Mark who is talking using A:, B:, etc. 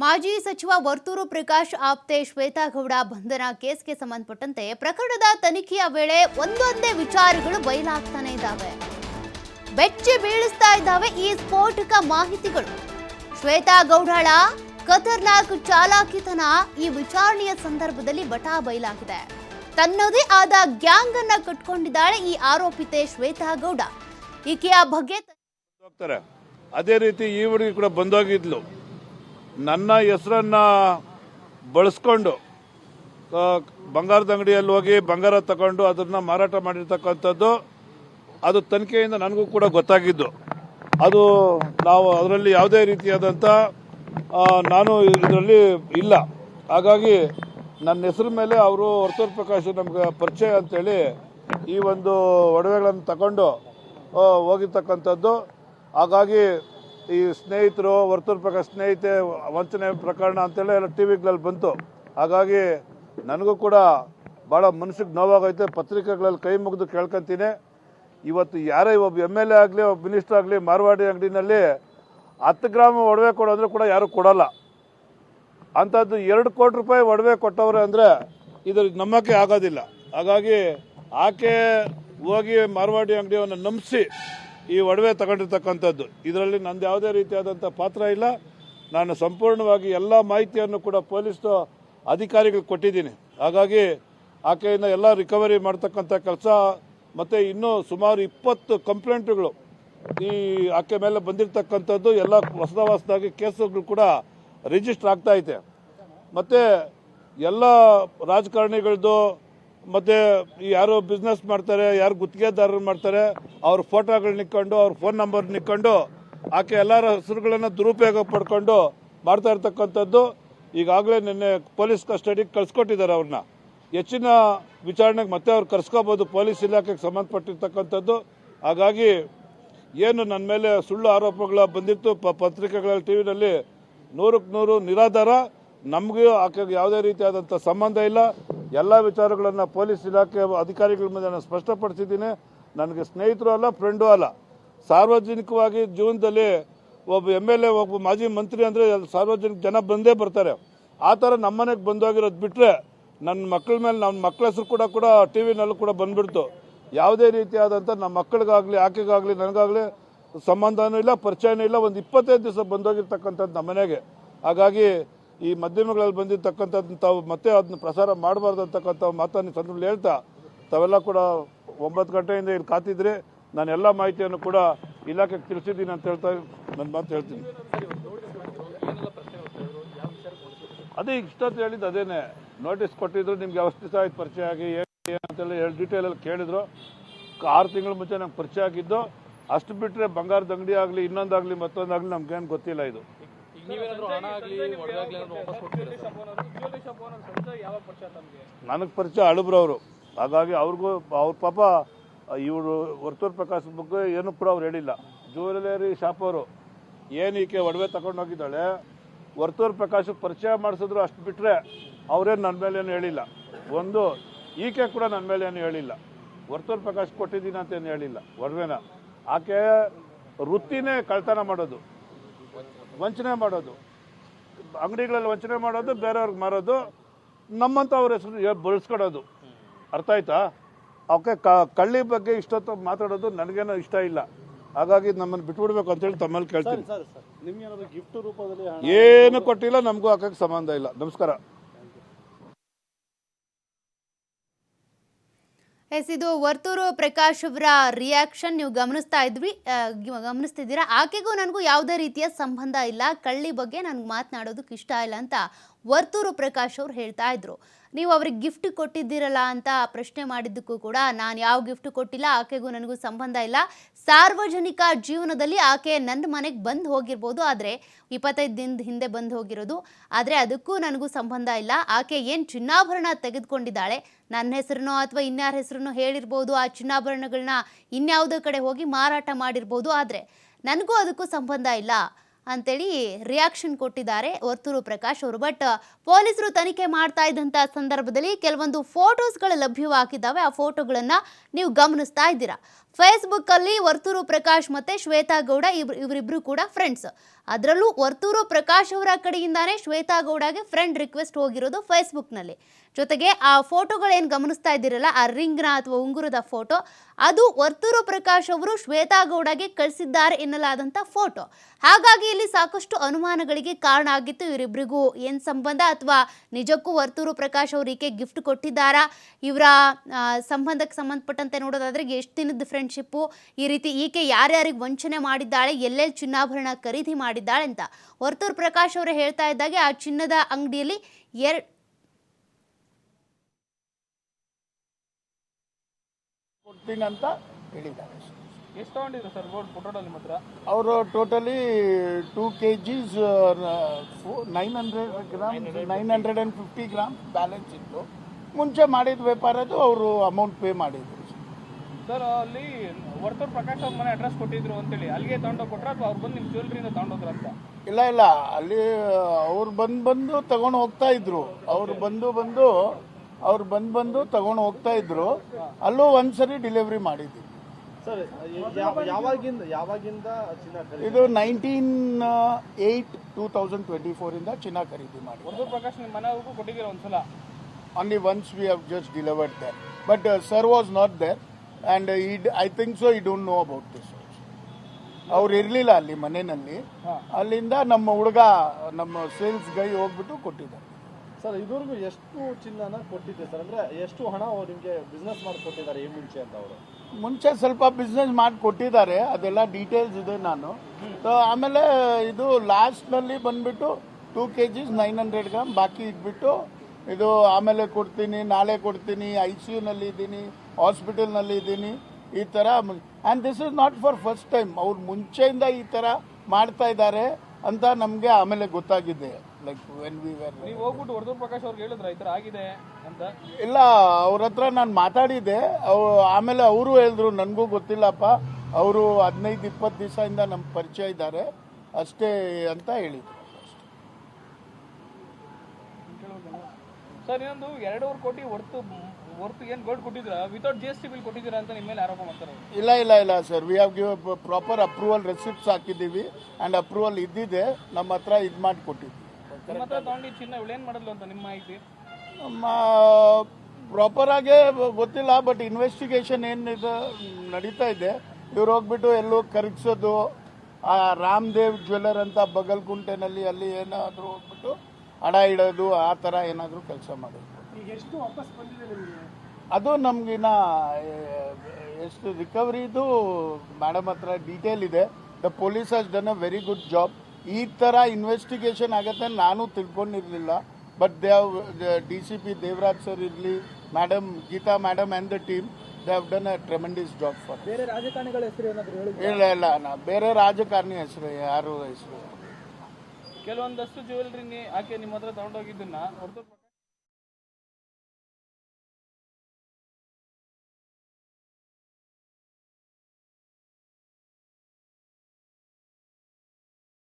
A: ಮಾಜಿ ಸಚಿವ ವರ್ತೂರು ಪ್ರಕಾಶ್ ಆಪ್ತೆ ಶ್ವೇತಾಗೌಡ ಬಂಧನ ಕೇಸ್ಗೆ ಸಂಬಂಧಪಟ್ಟಂತೆ ಪ್ರಕರಣದ ತನಿಖೆಯ ವೇಳೆ ಒಂದೊಂದೇ ವಿಚಾರಗಳು ಬಯಲಾಗ್ತಾನೆ ಇದ್ದಾವೆ. ಬೆಚ್ಚಿ ಬೀಳಿಸ್ತಾ ಇದ್ದಾವೆ ಈ ಸ್ಫೋಟಕ ಮಾಹಿತಿಗಳು. ಶ್ವೇತಾ ಗೌಡಾಳ ಖತರ್ನಾಕ್ ಚಾಲಾಕಿತನ ಈ ವಿಚಾರಣೆಯ ಸಂದರ್ಭದಲ್ಲಿ ಬಟಾ ಬಯಲಾಗಿದೆ. ತನ್ನದೇ ಆದ ಗ್ಯಾಂಗ್ ಅನ್ನ ಕಟ್ಕೊಂಡಿದ್ದಾಳೆ ಈ ಆರೋಪಿತೆ ಶ್ವೇತಾ ಗೌಡ ಈಕೆಯ ಬಗ್ಗೆ
B: ಅದೇ ರೀತಿ ಈ ಹುಡುಗಿ ಕೂಡ ಬಂದೋಗಿದ್ಲು. ನನ್ನ ಹೆಸರನ್ನ ಬಳಸ್ಕೊಂಡು ಬಂಗಾರದ ಅಂಗಡಿಯಲ್ಲಿ ಹೋಗಿ ಬಂಗಾರ ತಗೊಂಡು ಅದನ್ನ ಮಾರಾಟ ಮಾಡಿರ್ತಕ್ಕಂಥದ್ದು, ಅದು ತನಿಖೆಯಿಂದ ನನಗೂ ಕೂಡ ಗೊತ್ತಾಗಿದ್ದು. ಅದು ನಾವು ಅದರಲ್ಲಿ ಯಾವುದೇ ರೀತಿಯಾದಂಥ ನಾನು ಇದರಲ್ಲಿ ಇಲ್ಲ. ಹಾಗಾಗಿ ನನ್ನ ಹೆಸರು ಮೇಲೆ ಅವರು ವರ್ತೂರ್ ಪ್ರಕಾಶ್ ನಮಗೆ ಪರಿಚಯ ಅಂತೇಳಿ ಈ ಒಂದು ಒಡವೆಗಳನ್ನು ತಗೊಂಡು ಹೋಗಿರ್ತಕ್ಕಂಥದ್ದು. ಹಾಗಾಗಿ ಈ ಸ್ನೇಹಿತರು ವರ್ತೂರ್ ಸ್ನೇಹಿತೆ, ವಂಚನೆ ಪ್ರಕರಣ ಅಂತೇಳಿ ಎಲ್ಲ ಟಿ ವಿಗಳಲ್ಲಿ ಬಂತು. ಹಾಗಾಗಿ ನನಗೂ ಕೂಡ ಭಾಳ ಮನಸ್ಸಿಗೆ ನೋವಾಗೈತೆ ಪತ್ರಿಕೆಗಳಲ್ಲಿ ಕೈ ಮುಗಿದು ಕೇಳ್ಕೊತೀನಿ. ಇವತ್ತು ಯಾರೇ ಒಬ್ಬ ಎಂ ಎಲ್ ಎ ಆಗಲಿ, ಒಬ್ಬ ಮಿನಿಸ್ಟರ್ ಆಗಲಿ, ಮಾರ್ವಾಡಿ ಅಂಗಡಿನಲ್ಲಿ ಹತ್ತು ಗ್ರಾಮ್ ಒಡವೆ ಕೊಡೋದ್ರೆ ಕೂಡ ಯಾರು ಕೊಡಲ್ಲ. ಅಂಥದ್ದು ಎರಡು ಕೋಟಿ ರೂಪಾಯಿ ಒಡವೆ ಕೊಟ್ಟವ್ರೆ ಅಂದರೆ ಇದ್ರ ನಂಬಕ್ಕೆ ಆಗೋದಿಲ್ಲ. ಹಾಗಾಗಿ ಆಕೆ ಹೋಗಿ ಮಾರ್ವಾಡಿ ಅಂಗಡಿಯನ್ನು ನಂಬಿಸಿ ಈ ಒಡವೆ ತಗೊಂಡಿರ್ತಕ್ಕಂಥದ್ದು. ಇದರಲ್ಲಿ ನಂದು ಯಾವುದೇ ರೀತಿಯಾದಂಥ ಪಾತ್ರ ಇಲ್ಲ. ನಾನು ಸಂಪೂರ್ಣವಾಗಿ ಎಲ್ಲ ಮಾಹಿತಿಯನ್ನು ಕೂಡ ಪೊಲೀಸ್ ಅಧಿಕಾರಿಗಳು ಕೊಟ್ಟಿದ್ದೀನಿ. ಹಾಗಾಗಿ ಆಕೆಯಿಂದ ಎಲ್ಲ ರಿಕವರಿ ಮಾಡ್ತಕ್ಕಂಥ ಕೆಲಸ ಮತ್ತು ಇನ್ನೂ ಸುಮಾರು ಇಪ್ಪತ್ತು ಕಂಪ್ಲೇಂಟ್ಗಳು ಈ ಆಕೆ ಮೇಲೆ ಬಂದಿರತಕ್ಕಂಥದ್ದು, ಎಲ್ಲ ಹೊಸದ ಹೊಸದಾಗಿ ಕೇಸುಗಳು ಕೂಡ ರಿಜಿಸ್ಟರ್ ಆಗ್ತಾ ಐತೆ. ಮತ್ತು ಎಲ್ಲ ರಾಜಕಾರಣಿಗಳದ್ದು ಮತ್ತು ಯಾರು ಬಿಸ್ನೆಸ್ ಮಾಡ್ತಾರೆ, ಯಾರು ಗುತ್ತಿಗೆದಾರರು ಮಾಡ್ತಾರೆ, ಅವ್ರ ಫೋಟೋಗಳು ನಿಕ್ಕೊಂಡು, ಅವ್ರ ಫೋನ್ ನಂಬರ್ ನಿಕ್ಕೊಂಡು, ಆಕೆ ಎಲ್ಲರ ಹೆಸರುಗಳನ್ನು ದುರುಪಯೋಗ ಪಡ್ಕೊಂಡು ಮಾಡ್ತಾ ಇರ್ತಕ್ಕಂಥದ್ದು ಈಗಾಗಲೇ ನಿನ್ನೆ ಪೊಲೀಸ್ ಕಸ್ಟಡಿಗೆ ಕಳ್ಸಿಕೊಟ್ಟಿದ್ದಾರೆ ಅವ್ರನ್ನ ಹೆಚ್ಚಿನ ವಿಚಾರಣೆಗೆ ಮತ್ತೆ ಅವ್ರು ಕರ್ಸ್ಕೋಬೋದು, ಪೊಲೀಸ್ ಇಲಾಖೆಗೆ ಸಂಬಂಧಪಟ್ಟಿರ್ತಕ್ಕಂಥದ್ದು. ಹಾಗಾಗಿ ಏನು ನನ್ನ ಮೇಲೆ ಸುಳ್ಳು ಆರೋಪಗಳ ಬಂದಿತ್ತು ಪತ್ರಿಕೆಗಳಲ್ಲಿ ಟಿ ವಿನಲ್ಲಿ ನೂರಕ್ಕೆ ನೂರು ನಿರಾಧಾರ. ನಮಗೂ ಆಕೆಗೆ ಯಾವುದೇ ರೀತಿಯಾದಂಥ ಸಂಬಂಧ ಇಲ್ಲ. ಎಲ್ಲ ವಿಚಾರಗಳನ್ನು ಪೊಲೀಸ್ ಇಲಾಖೆ ಅಧಿಕಾರಿಗಳ ಮುಂದೆ ನಾನು ಸ್ಪಷ್ಟಪಡಿಸಿದ್ದೀನಿ. ನನಗೆ ಸ್ನೇಹಿತರು ಅಲ್ಲ ಫ್ರೆಂಡು ಅಲ್ಲ. ಸಾರ್ವಜನಿಕವಾಗಿ ಜೀವನದಲ್ಲಿ ಒಬ್ಬ ಎಂ ಎಲ್ ಎ ಒಬ್ಬ ಮಾಜಿ ಮಂತ್ರಿ ಅಂದರೆ ಸಾರ್ವಜನಿಕ ಜನ ಬಂದೇ ಬರ್ತಾರೆ. ಆ ಥರ ನಮ್ಮನೆಗೆ ಬಂದೋಗಿರೋದು ಬಿಟ್ಟರೆ ನನ್ನ ಮಕ್ಕಳ ಮೇಲೆ, ನನ್ನ ಮಕ್ಕಳ ಹೆಸರು ಕೂಡ ಕೂಡ ಟಿ ವಿನಲ್ಲೂ ಕೂಡ ಬಂದ್ಬಿಡ್ತು. ಯಾವುದೇ ರೀತಿಯಾದಂಥ ನಮ್ಮ ಮಕ್ಕಳಿಗಾಗಲಿ, ಆಕೆಗಾಗಲಿ, ನನಗಾಗಲಿ ಸಂಬಂಧನೂ ಇಲ್ಲ, ಪರಿಚಯನೂ ಇಲ್ಲ. ಒಂದು ಇಪ್ಪತ್ತೈದು ದಿವಸ ಬಂದೋಗಿರ್ತಕ್ಕಂಥದ್ದು ನಮ್ಮ ಮನೆಗೆ. ಹಾಗಾಗಿ ಈ ಮಾಧ್ಯಮಗಳಲ್ಲಿ ಬಂದಿರತಕ್ಕಂಥದ್ದು ತಾವು ಮತ್ತೆ ಅದನ್ನ ಪ್ರಸಾರ ಮಾಡಬಾರ್ದು ಅಂತಕ್ಕಂಥ ಮಾತನ್ನು ಸಂದರ್ಭದಲ್ಲಿ ಹೇಳ್ತಾ, ತಾವೆಲ್ಲ ಕೂಡ ಒಂಬತ್ತು ಗಂಟೆಯಿಂದ ಇಲ್ಲಿ ಕಾತಿದ್ರೆ ನಾನು ಎಲ್ಲ ಮಾಹಿತಿಯನ್ನು ಕೂಡ ಇಲಾಖೆಗೆ ತಿಳಿಸಿದ್ದೀನಿ ಅಂತ ಹೇಳ್ತಾ ನನ್ನ ಮಾತು ಹೇಳ್ತೀನಿ. ಅದೇ ಇಷ್ಟೊತ್ತು ಹೇಳಿದ್ದು ಅದೇನೆ. ನೋಟಿಸ್ ಕೊಟ್ಟಿದ್ರು, ನಿಮ್ಗೆ ಯಾವ ದಿವಸ ಆಯ್ತು ಪರಿಚಯ ಆಗಿ ಅಂತೆಲ್ಲ ಹೇಳಿ ಡೀಟೇಲಲ್ಲಿ ಕೇಳಿದ್ರು. ಆರು ತಿಂಗಳ ಮುಂಚೆ ನಂಗೆ ಪರಿಚಯ ಆಗಿದ್ದು, ಅಷ್ಟು ಬಿಟ್ಟರೆ ಬಂಗಾರದ ಅಂಗಡಿ ಆಗಲಿ, ಇನ್ನೊಂದಾಗಲಿ ಮತ್ತೊಂದಾಗಲಿ ನಮ್ಗೇನು ಗೊತ್ತಿಲ್ಲ ಇದು.
C: ನೀವೇನಾದ್ರೂ ಹಣ ಆಗ್ಲಿ ಒಡವೆ ಆಗ್ಲಿ ಏನಾದ್ರು ವಾಪಸ್ ಕೊಡ್ತೀರಾ ಸರ್?
B: ನನಗೆ ಪರಿಚಯ ಅಳುಬ್ರವರು ಹಾಗಾಗಿ ಅವ್ರಿಗೂ ಅವ್ರ ಪಾಪ ಇವರು ವರ್ತೂರ್ ಪ್ರಕಾಶ್ ಬಗ್ಗೆ ಏನು ಕೂಡ ಅವ್ರು ಹೇಳಿಲ್ಲ. ಜ್ಯುವೆಲರಿ ಶಾಪ್ ಅವರು ಏನು ಈಕೆ ಒಡವೆ ತಗೊಂಡೋಗಿದ್ದಾಳೆ ವರ್ತೂರ್ ಪ್ರಕಾಶ್ ಪರಿಚಯ ಮಾಡಿಸಿದ್ರು ಅಷ್ಟು ಬಿಟ್ಟರೆ ಅವರೇನು ನನ್ನ ಮೇಲೆ ಏನು ಹೇಳಿಲ್ಲ. ಒಂದು ಈಕೆ ಕೂಡ ನನ್ನ ಮೇಲೆ ಏನು ಹೇಳಿಲ್ಲ. ವರ್ತೂರ್ ಪ್ರಕಾಶ್ ಕೊಟ್ಟಿದ್ದೀನಿ ಅಂತ ಏನು ಹೇಳಿಲ್ಲ. ಒಡವೆನ. ಆಕೆ ವೃತ್ತಿನೇ ಕಳ್ತನ ಮಾಡೋದು. ವಂಚನೆ ಮಾಡೋದು. ಅಂಗಡಿಗಳಲ್ಲಿ ವಂಚನೆ ಮಾಡೋದು ಬೇರೆಯವ್ರಿಗೆ ಮಾರೋದು ನಮ್ಮಂತ ಅವ್ರ ಹೆಸರು ಬಳಸ್ಕೊಡೋದು. ಅರ್ಥ ಆಯ್ತಾ? ಅವಕ್ಕೆ ಕಳ್ಳಿ ಬಗ್ಗೆ ಇಷ್ಟೊತ್ತು ಮಾತಾಡೋದು ನನಗೇನೋ ಇಷ್ಟ ಇಲ್ಲ. ಹಾಗಾಗಿ ನಮ್ಮನ್ನು ಬಿಟ್ಬಿಡ್ಬೇಕು ಅಂತೇಳಿ ತಮ್ಮಲ್ಲಿ ಕೇಳ್ತೀನಿ. ಏನು ಕೊಟ್ಟಿಲ್ಲ ನಮಗೂ ಹಾಕಕ್ಕೆ ಸಂಬಂಧ ಇಲ್ಲ. ನಮಸ್ಕಾರ.
A: ಎಸ್ ಇದು ವರ್ತೂರು ಪ್ರಕಾಶ್ ಅವರ ರಿಯಾಕ್ಷನ್ ನೀವು ಗಮನಿಸ್ತಾ ಇದ್ವಿ. ಗಮನಿಸ್ತಿದ್ದೀರಾ? ಆಕೆಗೂ ನನಗೂ ಯಾವುದೇ ರೀತಿಯ ಸಂಬಂಧ ಇಲ್ಲ. ಕಳ್ಳಿ ಬಗ್ಗೆ ನನಗೆ ಮಾತನಾಡೋದಕ್ಕೆ ಇಷ್ಟ ಇಲ್ಲ ಅಂತ ವರ್ತೂರು ಪ್ರಕಾಶ್ ಅವ್ರು ಹೇಳ್ತಾ ಇದ್ರು. ನೀವು ಅವ್ರಿಗೆ ಗಿಫ್ಟ್ ಕೊಟ್ಟಿದ್ದೀರಲ್ಲ ಅಂತ ಪ್ರಶ್ನೆ ಮಾಡಿದ್ದಕ್ಕೂ ಕೂಡ ನಾನು ಯಾವ ಗಿಫ್ಟ್ ಕೊಟ್ಟಿಲ್ಲ, ಆಕೆಗೂ ನನಗೂ ಸಂಬಂಧ ಇಲ್ಲ. ಸಾರ್ವಜನಿಕ ಜೀವನದಲ್ಲಿ ಆಕೆ ನನ್ನ ಮನೆಗೆ ಬಂದು ಹೋಗಿರ್ಬೋದು, ಆದರೆ ಇಪ್ಪತ್ತೈದು ದಿನದ ಹಿಂದೆ ಬಂದು ಹೋಗಿರೋದು. ಆದರೆ ಅದಕ್ಕೂ ನನಗೂ ಸಂಬಂಧ ಇಲ್ಲ. ಆಕೆ ಏನು ಚಿನ್ನಾಭರಣ ತೆಗೆದುಕೊಂಡಿದ್ದಾಳೆ? ನನ್ನ ಹೆಸರನ್ನೋ ಅಥವಾ ಇನ್ಯಾರ ಹೆಸರನ್ನೋ ಹೇಳಿರ್ಬೋದು, ಆ ಚಿನ್ನಾಭರಣಗಳನ್ನ ಇನ್ಯಾವುದೋ ಕಡೆ ಹೋಗಿ ಮಾರಾಟ ಮಾಡಿರ್ಬೋದು, ಆದರೆ ನನಗೂ ಅದಕ್ಕೂ ಸಂಬಂಧ ಇಲ್ಲ. ಅಂತೇಳಿ ರಿಯಾಕ್ಷನ್ ಕೊಟ್ಟಿದ್ದಾರೆ ವರ್ತೂರು ಪ್ರಕಾಶ್ ಅವರು. ಬಟ್ ಪೊಲೀಸರು ತನಿಖೆ ಮಾಡ್ತಾ ಇದ್ದಂಥ ಸಂದರ್ಭದಲ್ಲಿ ಕೆಲವೊಂದು ಫೋಟೋಸ್ಗಳು ಲಭ್ಯವಾಗಿದ್ದಾವೆ. ಆ ಫೋಟೋಗಳನ್ನು ನೀವು ಗಮನಿಸ್ತಾ ಇದ್ದೀರಾ. ಫೇಸ್ಬುಕ್ಕಲ್ಲಿ ವರ್ತೂರು ಪ್ರಕಾಶ್ ಮತ್ತು ಶ್ವೇತಾ ಗೌಡ ಇಬ್ರು ಇವರಿಬ್ಬರು ಕೂಡ ಫ್ರೆಂಡ್ಸ್ ಅದರಲ್ಲೂ ವರ್ತೂರು ಪ್ರಕಾಶ್ ಅವರ ಕಡೆಯಿಂದಾನೇ ಶ್ವೇತಾ ಗೌಡಗೆ ಫ್ರೆಂಡ್ ರಿಕ್ವೆಸ್ಟ್ ಹೋಗಿರೋದು ಫೇಸ್ಬುಕ್ನಲ್ಲಿ ಜೊತೆಗೆ ಆ ಫೋಟೋಗಳೇನು ಗಮನಿಸ್ತಾ ಇದ್ದೀರಲ್ಲ, ಆ ರಿಂಗ್ನ ಅಥವಾ ಉಂಗುರದ ಫೋಟೋ, ಅದು ವರ್ತೂರು ಪ್ರಕಾಶ್ ಅವರು ಶ್ವೇತಾ ಗೌಡಗೆ ಕಳಿಸಿದ್ದಾರೆ ಎನ್ನಲಾದಂಥ ಫೋಟೋ. ಹಾಗಾಗಿ ಇಲ್ಲಿ ಸಾಕಷ್ಟು ಅನುಮಾನಗಳಿಗೆ ಕಾರಣ ಆಗಿತ್ತು. ಇವರಿಬ್ಬರಿಗೂ ಏನು ಸಂಬಂಧ ಅಥವಾ ನಿಜಕ್ಕೂ ವರ್ತೂರು ಪ್ರಕಾಶ್ ಅವರಿಗೆ ಗಿಫ್ಟ್ ಕೊಟ್ಟಿದ್ದಾರಾ? ಇವರ ಸಂಬಂಧಕ್ಕೆ ಸಂಬಂಧಪಟ್ಟಂತೆ ನೋಡೋದಾದ್ರೆ ಎಷ್ಟು ದಿನದ ಫ್ರೆಂಡ್ಶಿಪ್ಪು ಈ ರೀತಿ ಈಕೆ ಯಾರ್ಯಾರಿಗೆ ವಂಚನೆ ಮಾಡಿದ್ದಾಳೆ? ಎಲ್ಲೆಲ್ಲಿ ಚಿನ್ನಾಭರಣ ಖರೀದಿ ಮಾಡಿದ್ದಾಳೆ ಅಂತ ವರ್ತೂರ್ ಪ್ರಕಾಶ್ ಅವರು ಹೇಳ್ತಾ ಇದ್ದಾಗೆ ಆ ಚಿನ್ನದ ಅಂಗಡಿಯಲ್ಲಿ ಎರಡು
D: ಕೊಡ್ತೀನಿ ಅಂತ ಹೇಳಿದ್ದಾರೆ.
C: ಎಷ್ಟು ತಗೊಂಡಿದ್ರು ಸರ್ ಗೋಲ್ಡ್ ಫೋಟೋದಲ್ಲಿ ನಿಮ್ಮ ಹತ್ರ?
D: ಅವರು totally two K Gs nine hundred gram nine hundred and fifty gram balance ಇತ್ತು. ಮುಂಚೆ ಮಾಡಿದ ವ್ಯಾಪಾರದ್ದು ಅವರು ಅಮೌಂಟ್ ಪೇ ಮಾಡಿದ್ರು.
C: ಸರ್ ಅಲ್ಲಿ ವರ್ತೂರ್ ಪ್ರಕಾಶ್ ಅವ್ರ ಮನೆ ಅಡ್ರೆಸ್ ಕೊಟ್ಟಿದ್ರು ಅಂತೇಳಿ. ಅಲ್ಲಿಗೆ ತಗೊಂಡೋಗಿ ಕೊಟ್ರ ಅಥವಾ ಅವ್ರು ಬಂದು ನಿಮ್ಮ ಜ್ಯುವೆಲ್ರಿಯಿಂದ ತಗೊಂಡೋದ್ರ ಅಂತ?
D: ಇಲ್ಲ ಇಲ್ಲ. ಅಲ್ಲಿ ಅವ್ರು ಬಂದು ಬಂದು ತಗೊಂಡು ಹೋಗ್ತಾ ಇದ್ರು. ಅವ್ರು ಬಂದು ಬಂದು ಅವ್ರು ಬಂದು ಬಂದು ತಗೊಂಡು ಹೋಗ್ತಾ ಇದ್ರು. ಅಲ್ಲೂ ಒಂದ್ಸರಿ ಡೆಲಿವರಿ ಮಾಡಿದ್ವಿ.
E: ಸರ್ ಯಾವಾಗಿಂದ ಯಾವಾಗಿಂದ
D: ಇದು nineteen eight two thousand twenty ಫೋರಿಂದ ಚಿನ್ನ ಖರೀದಿ ಮಾಡಿ
C: ವರ್ತೂರ್ ಪ್ರಕಾಶ್ ನಿಮ್ಮ ಮನೆವರೆಗೂ ಕೊಟ್ಟಿದ್ದೀರ ಒಂದ್ಸಲ?
D: only once we have just delivered there. But sir was not there there, and I think so I think so. No don't know about this. ಅವ್ರು ಇರಲಿಲ್ಲ ಅಲ್ಲಿ ಮನೆಯಲ್ಲಿ. ಅಲ್ಲಿಂದ ನಮ್ಮ ಹುಡುಗ ನಮ್ಮ ಸೇಲ್ಸ್ ಗೈ ಹೋಗ್ಬಿಟ್ಟು ಕೊಟ್ಟಿದ್ದಾರೆ.
E: ಸರ್ ಇದುವರೆಗೂ ಎಷ್ಟು ಚಿನ್ನನ ಕೊಟ್ಟಿದ್ದೆ ಸರ್? ಅಂದ್ರೆ ಎಷ್ಟು ಹಣ ಅವ್ರು ನಿಮ್ಗೆ ಬಿಸ್ನೆಸ್ ಮಾಡಿ ಕೊಟ್ಟಿದ್ದಾರೆ ಈ ಮುಂಚೆ ಅಂತ ಅವರು?
D: ಮುಂಚೆ ಸ್ವಲ್ಪ ಬಿಸ್ನೆಸ್ ಮಾಡಿ ಕೊಟ್ಟಿದ್ದಾರೆ. ಅದೆಲ್ಲ ಡೀಟೇಲ್ಸ್ ಇದೆ ನಾನು. ಸೊ ಆಮೇಲೆ ಇದು ಲಾಸ್ಟ್ನಲ್ಲಿ ಬಂದ್ಬಿಟ್ಟು two K Gs nine hundred gram ಬಾಕಿ ಇಟ್ಬಿಟ್ಟು ಇದು ಆಮೇಲೆ ಕೊಡ್ತೀನಿ ನಾಳೆ ಕೊಡ್ತೀನಿ ಐ ಸಿ ಯುನಲ್ಲಿ ಇದ್ದೀನಿ. ಹಾಸ್ಪಿಟಲ್ನಲ್ಲಿ ಇದ್ದೀನಿ ಈ ಥರ and this is not for first time ಅವ್ರು ಮುಂಚೆಯಿಂದ ಈ ಥರ ಮಾಡ್ತಾ ಇದ್ದಾರೆ ಅಂತ ನಮಗೆ ಆಮೇಲೆ ಗೊತ್ತಾಗಿದೆ. ಲೈಕ್ ವೆನ್ ವಿ ವೆರ್
C: ನೀವು ಹೋಗ್ಬಿಟ್ಟು ಪ್ರಕಾಶ್ ಅವ್ರಿಗೆ ಹೇಳಿದ್ರ ಈ ಥರ ಆಗಿದೆ ಅಂತ?
D: ಇಲ್ಲ ಅವ್ರ ಹತ್ರ ನಾನು ಮಾತಾಡಿದ್ದೆ. ಅವ್ ಆಮೇಲೆ ಅವರು ಹೇಳಿದ್ರು ನನಗೂ ಗೊತ್ತಿಲ್ಲಪ್ಪ. ಅವರು ಹದಿನೈದು ಇಪ್ಪತ್ತು ದಿವಸದಿಂದ ನಮ್ಮ ಪರಿಚಯ ಇದ್ದಾರೆ. ಅಷ್ಟೇ ಅಂತ ಹೇಳಿದ್ರು.
C: ಸರ್ ಇನ್ನೊಂದು ಎರಡೂವರೆ ಕೋಟಿ ವರ್ತು ವರ್ತು ಏನು ಗೋಲ್ಡ್ ಕೊಟ್ಟಿದ್ರ without G S T bill ಕೊಟ್ಟಿದ್ದೀರಾ ಅಂತ ನಿಮ್ಮ ಮೇಲೆ ಆರೋಪ ಮಾಡ್ತಾರೆ
D: ಇಲ್ಲ ಇಲ್ಲ ಇಲ್ಲ sir we have give proper approval receipts ಹಾಕಿದ್ದೀವಿ ಆ್ಯಂಡ್ ಅಪ್ರೂವಲ್ ಇದ್ದಿದೆ. ನಮ್ಮ ಹತ್ರ ಇದು ಮಾಡಿ ಕೊಟ್ಟಿದ್ವಿ
C: ನಿಮ್ಮ ಹತ್ರ ತಗೊಂಡು ಚಿನ್ನ ಮಾಡಿದ್ಲು ಅಂತ ನಿಮ್ಮ ಮಾಹಿತಿ?
D: ನಮ್ಮ ಪ್ರಾಪರ್ ಆಗೇ ಗೊತ್ತಿಲ್ಲ ಬಟ್ ಇನ್ವೆಸ್ಟಿಗೇಷನ್ ಏನಿದೆ ನಡೀತಾ ಇದೆ. ಇವ್ರು ಹೋಗ್ಬಿಟ್ಟು ಎಲ್ಲೋ ಕರಗಿಸೋದು ಆ ರಾಮದೇವ್ ಜ್ಯುವೆಲ್ಲರ್ ಅಂತ ಬಗಲ್ಕುಂಟೆನಲ್ಲಿ ಅಲ್ಲಿ ಏನಾದರೂ ಹೋಗ್ಬಿಟ್ಟು ಹಣ ಇಡೋದು ಆ ಥರ ಏನಾದರೂ ಕೆಲಸ ಮಾಡೋದು. ಅದು ನಮಗಿನ ಎಷ್ಟು ರಿಕವರಿದು ಮೇಡಮ್ ಹತ್ರ ಡೀಟೇಲ್ ಇದೆ. The police has done a very good job ಈ ಥರ ಇನ್ವೆಸ್ಟಿಗೇಷನ್ ಆಗತ್ತೆ ನಾನು ತಿಳ್ಕೊಂಡಿರಲಿಲ್ಲ. But they have D C P Devaraj sir ಇರಲಿ madam Geeta madam and the team they have done a tremendous job for
C: ಬೇರೆ ರಾಜಕಾರಣಿಗಳ ಹೆಸರು
D: ಇಲ್ಲ ಇಲ್ಲ ನಾ ಬೇರೆ ರಾಜಕಾರಣಿ ಹೆಸರು ಯಾರು ಹೆಸರು?
C: ಕೆಲವೊಂದಷ್ಟು ಜ್ಯುವೆಲ್ರಿ ಆಕೆ ನಿಮ್ಮ ಹತ್ರ ತಗೊಂಡೋಗಿದ್ದನ್ನ